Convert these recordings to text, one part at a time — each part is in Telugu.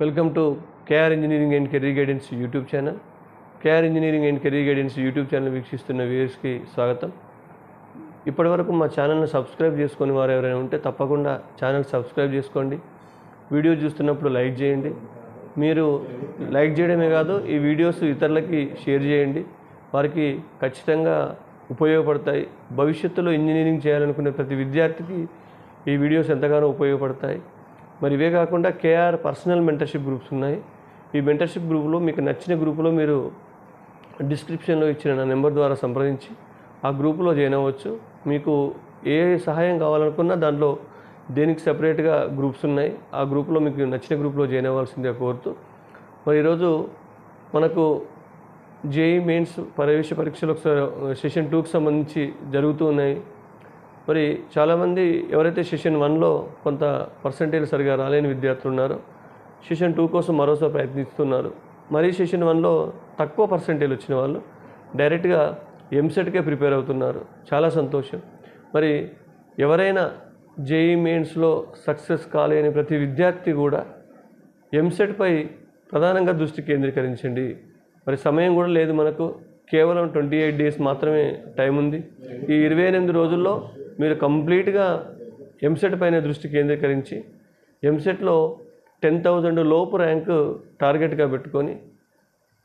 Welcome to KR engineering and career guidance YouTube channel. KR engineering and career guidance YouTube channel వీక్షిస్తున్న వ్యూయర్స్కి స్వాగతం. ఇప్పటివరకు మా ఛానల్ని సబ్స్క్రైబ్ చేసుకుని వారు ఎవరైనా ఉంటే తప్పకుండా ఛానల్ సబ్స్క్రైబ్ చేసుకోండి. వీడియో చూస్తున్నప్పుడు లైక్ చేయండి. మీరు లైక్ చేయడమే కాదు ఈ వీడియోస్ ఇతరులకి షేర్ చేయండి. వారికి ఖచ్చితంగా ఉపయోగపడతాయి. భవిష్యత్తులో ఇంజనీరింగ్ చేయాలనుకునే ప్రతి విద్యార్థికి ఈ వీడియోస్ ఎంతగానో ఉపయోగపడతాయి. మరి ఇవే కాకుండా కేఆర్ పర్సనల్ మెంటర్షిప్ గ్రూప్స్ ఉన్నాయి. ఈ మెంటర్షిప్ గ్రూప్లో మీకు నచ్చిన గ్రూపులో మీరు డిస్క్రిప్షన్లో ఇచ్చిన నా నెంబర్ ద్వారా సంప్రదించి ఆ గ్రూపులో జాయిన్ అవ్వచ్చు. మీకు ఏ సహాయం కావాలనుకున్నా దాంట్లో దేనికి సపరేట్గా గ్రూప్స్ ఉన్నాయి ఆ గ్రూప్లో మీకు నచ్చిన గ్రూప్లో జాయిన్ అవ్వాల్సిందే కోరుతూ. మరి ఈరోజు మనకు జేఈ మెయిన్స్ ప్రవేశ పరీక్షలు ఒకసారి సెషన్ టూకి సంబంధించి జరుగుతూ ఉన్నాయి. మరి చాలామంది ఎవరైతే సెషన్ వన్లో కొంత పర్సంటేజ్ సరిగా రాలేని విద్యార్థులు ఉన్నారో సెషన్ టూ కోసం మరోసారి ప్రయత్నిస్తున్నారు. మరీ సెషన్ వన్లో తక్కువ పర్సంటేజ్ వచ్చిన వాళ్ళు డైరెక్ట్గా ఎంసెట్కే ప్రిపేర్ అవుతున్నారు. చాలా సంతోషం. మరి ఎవరైనా జేఈ మెయిన్స్లో సక్సెస్ కాలేని ప్రతి విద్యార్థి కూడా ఎంసెట్పై ప్రధానంగా దృష్టి కేంద్రీకరించండి. మరి సమయం కూడా లేదు మనకు. కేవలం ట్వంటీ ఎయిట్ డేస్ మాత్రమే టైం ఉంది. ఈ ఇరవై ఎనిమిది రోజుల్లో మీరు కంప్లీట్గా ఎంసెట్ పైన దృష్టి కేంద్రీకరించి ఎంసెట్లో టెన్ థౌజండ్ లోపు ర్యాంకు టార్గెట్గా పెట్టుకొని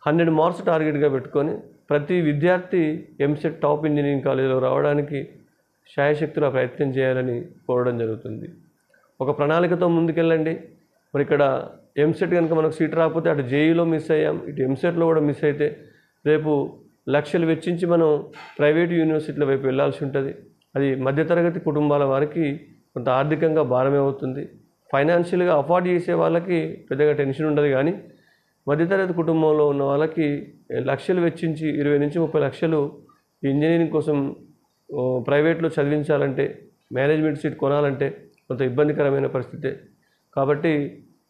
హండ్రెడ్ మార్క్స్ టార్గెట్గా పెట్టుకొని ప్రతి విద్యార్థి ఎంసెట్ టాప్ ఇంజనీరింగ్ కాలేజీలో రావడానికి శాయశక్తుల ప్రయత్నం చేయాలని కోరడం జరుగుతుంది. ఒక ప్రణాళికతో ముందుకెళ్ళండి. మరి ఇక్కడ ఎంసెట్ కనుక మనకు సీట్ రాకపోతే అటు జేఈలో మిస్ అయ్యాం ఇటు ఎంసెట్లో కూడా మిస్ అయితే రేపు లక్షలు వెచ్చించి మనం ప్రైవేట్ యూనివర్సిటీల వైపు వెళ్ళాల్సి ఉంటుంది. అది మధ్యతరగతి కుటుంబాల వారికి కొంత ఆర్థికంగా భారమే అవుతుంది. ఫైనాన్షియల్గా అఫోర్డ్ చేసే వాళ్ళకి పెద్దగా టెన్షన్ ఉండదు కానీ మధ్యతరగతి కుటుంబంలో ఉన్న వాళ్ళకి లక్షలు వెచ్చించి ఇరవై నుంచి ముప్పై లక్షలు ఈ ఇంజనీరింగ్ కోసం ప్రైవేట్లో చదివించాలంటే మేనేజ్మెంట్ సీట్ కొనాలంటే కొంత ఇబ్బందికరమైన పరిస్థితే. కాబట్టి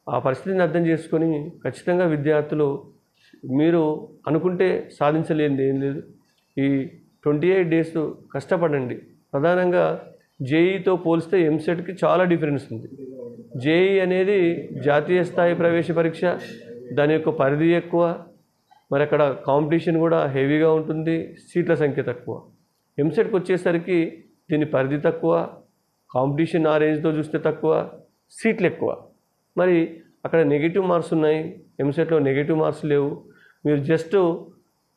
ఆ పరిస్థితిని అర్థం చేసుకొని ఖచ్చితంగా విద్యార్థులు మీరు అనుకుంటే సాధించలేనిది ఏం లేదు. ఈ ట్వంటీ ఎయిట్ డేస్ కష్టపడండి. ప్రధానంగా జేఈతో పోలిస్తే ఎంసెట్కి చాలా డిఫరెన్స్ ఉంది. జేఈ అనేది జాతీయ స్థాయి ప్రవేశ పరీక్ష దాని యొక్క పరిధి ఎక్కువ మరి అక్కడ కాంపిటీషన్ కూడా హెవీగా ఉంటుంది సీట్ల సంఖ్య తక్కువ. ఎంసెట్కి వచ్చేసరికి దీని పరిధి తక్కువ కాంపిటీషన్ ఆ రేంజ్తో చూస్తే తక్కువ సీట్లు ఎక్కువ. మరి అక్కడ నెగిటివ్ మార్క్స్ ఉన్నాయి ఎంసెట్లో నెగిటివ్ మార్క్స్ లేవు. మీరు జస్ట్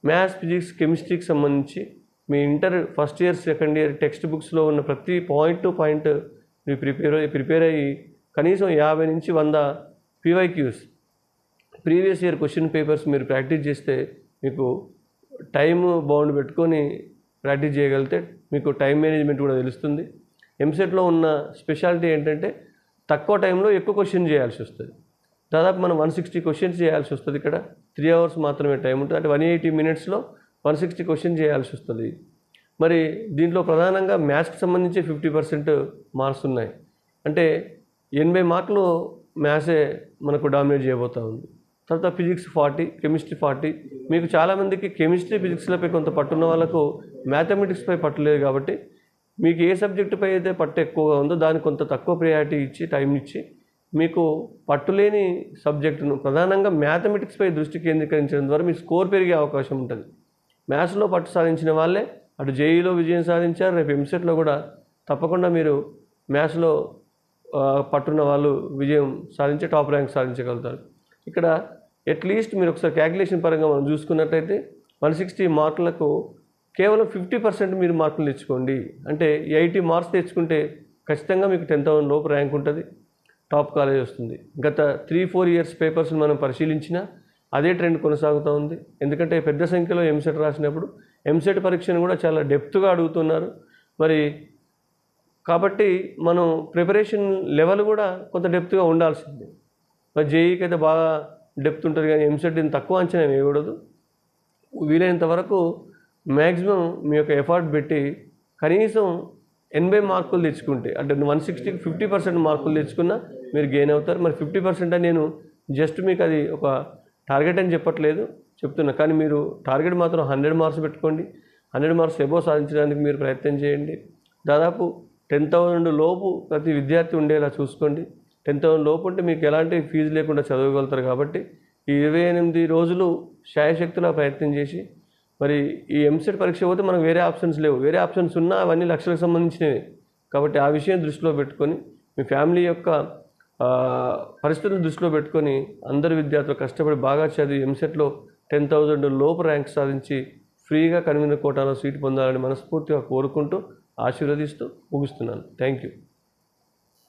మ్యాథ్స్ ఫిజిక్స్ కెమిస్ట్రీకి సంబంధించి మీ inter first year second year text బుక్స్లో ఉన్న ప్రతి పాయింట్ టు పాయింట్ మీరు ప్రిపేర్ అయ్యి ప్రిపేర్ అయ్యి కనీసం యాభై నుంచి వంద PYQs. Previous year question papers మీరు ప్రాక్టీస్ చేస్తే మీకు టైం బౌండ్ పెట్టుకొని ప్రాక్టీస్ చేయగలిగితే మీకు టైం మేనేజ్మెంట్ కూడా తెలుస్తుంది. ఎంసెట్లో ఉన్న స్పెషాలిటీ ఏంటంటే తక్కువ టైంలో ఎక్కువ క్వశ్చన్ చేయాల్సి వస్తుంది. దాదాపు మనం వన్ సిక్స్టీ క్వశ్చన్స్ చేయాల్సి వస్తుంది ఇక్కడ. త్రీ అవర్స్ మాత్రమే టైం ఉంటుంది. అంటే వన్ ఎయిటీ మినిట్స్లో వన్ సిక్స్టీ క్వశ్చన్ చేయాల్సి వస్తుంది. మరి దీంట్లో ప్రధానంగా మ్యాథ్స్కి సంబంధించి ఫిఫ్టీ పర్సెంట్ మార్క్స్ ఉన్నాయి. అంటే ఎనభై మార్కులు మ్యాథ్సే మనకు డామినేట్ చేయబోతూ ఉంది. తర్వాత ఫిజిక్స్ ఫార్టీ కెమిస్ట్రీ ఫార్టీ. మీకు చాలామందికి కెమిస్ట్రీ ఫిజిక్స్లపై కొంత పట్టున్న వాళ్ళకు మ్యాథమెటిక్స్పై పట్టలేదు కాబట్టి మీకు ఏ సబ్జెక్టుపై అయితే పట్టు ఎక్కువగా ఉందో దానికి కొంత తక్కువ ప్రయారిటీ ఇచ్చి టైం ఇచ్చి మీకు పట్టులేని సబ్జెక్టును ప్రధానంగా మ్యాథమెటిక్స్పై దృష్టి కేంద్రీకరించడం ద్వారా మీ స్కోర్ పెరిగే అవకాశం ఉంటుంది. మ్యాథ్స్లో పట్టు సాధించిన వాళ్ళే అటు జేఈలో విజయం సాధించారు రేపు ఎంసెట్లో కూడా తప్పకుండా మీరు మ్యాథ్స్లో పట్టున్న వాళ్ళు విజయం సాధించి టాప్ ర్యాంక్ సాధించగలుగుతారు. ఇక్కడ అట్లీస్ట్ మీరు ఒకసారి క్యాలిక్యులేషన్ పరంగా మనం చూసుకున్నట్టయితే వన్ సిక్స్టీ మార్కులకు కేవలం ఫిఫ్టీ పర్సెంట్ మీరు మార్కులు తెచ్చుకోండి. అంటే ఎయిటీ మార్క్స్ తెచ్చుకుంటే ఖచ్చితంగా మీకు టెన్ థౌసండ్ లోపు ర్యాంక్ ఉంటుంది టాప్ కాలేజ్ వస్తుంది. గత త్రీ ఫోర్ ఇయర్స్ పేపర్స్ని మనం పరిశీలించినా అదే ట్రెండ్ కొనసాగుతూ ఉంది. ఎందుకంటే పెద్ద సంఖ్యలో ఎంసెట్ రాసినప్పుడు ఎంసెట్ పరీక్షను కూడా చాలా డెప్త్గా అడుగుతున్నారు. మరి కాబట్టి మనం ప్రిపరేషన్ లెవెల్ కూడా కొంత డెప్త్గా ఉండాల్సిందే. మరి జేఈకి అయితే బాగా డెప్త్ ఉంటుంది కానీ ఎంసెట్ దీన్ని తక్కువ అంచనా వేయకూడదు. వీలైనంత వరకు మ్యాక్సిమం మీ యొక్క ఎఫర్ట్ పెట్టి కనీసం ఎనభై మార్కులు తెచ్చుకుంటే అంటే వన్ సిక్స్టీకి ఫిఫ్టీ పర్సెంట్ మార్కులు తెచ్చుకున్నా మీరు గెయిన్ అవుతారు. మరి ఫిఫ్టీ పర్సెంట్ నేను జస్ట్ మీకు అది ఒక టార్గెట్ అని చెప్పట్లేదు చెప్తున్నా. కానీ మీరు టార్గెట్ మాత్రం హండ్రెడ్ మార్క్స్ పెట్టుకోండి. హండ్రెడ్ మార్క్స్ ఎబో సాధించడానికి మీరు ప్రయత్నం చేయండి. దాదాపు టెన్ థౌజండ్ లోపు ప్రతి విద్యార్థి ఉండేలా చూసుకోండి. టెన్ థౌసండ్ లోపు ఉంటే మీకు ఎలాంటి ఫీజు లేకుండా చదవగలుగుతారు కాబట్టి ఈ ఇరవై ఎనిమిది రోజులు శాయశక్తులా ప్రయత్నం చేసి మరి ఈ ఎంసెట్ పరీక్ష పోతే మనకు వేరే ఆప్షన్స్ లేవు. వేరే ఆప్షన్స్ ఉన్నా అవన్నీ లక్షలకు సంబంధించినవి. కాబట్టి ఆ విషయం దృష్టిలో పెట్టుకొని మీ ఫ్యామిలీ యొక్క పరిస్థితులను దృష్టిలో పెట్టుకొని అందరు విద్యార్థులు కష్టపడి బాగా చదివి ఎంసెట్లో టెన్ థౌజండ్ లోపు ర్యాంక్ సాధించి ఫ్రీగా కనుమిన కోటాలో సీటు పొందాలని మనస్ఫూర్తిగా కోరుకుంటూ ఆశీర్వదిస్తూ ముగిస్తున్నాను. Thank you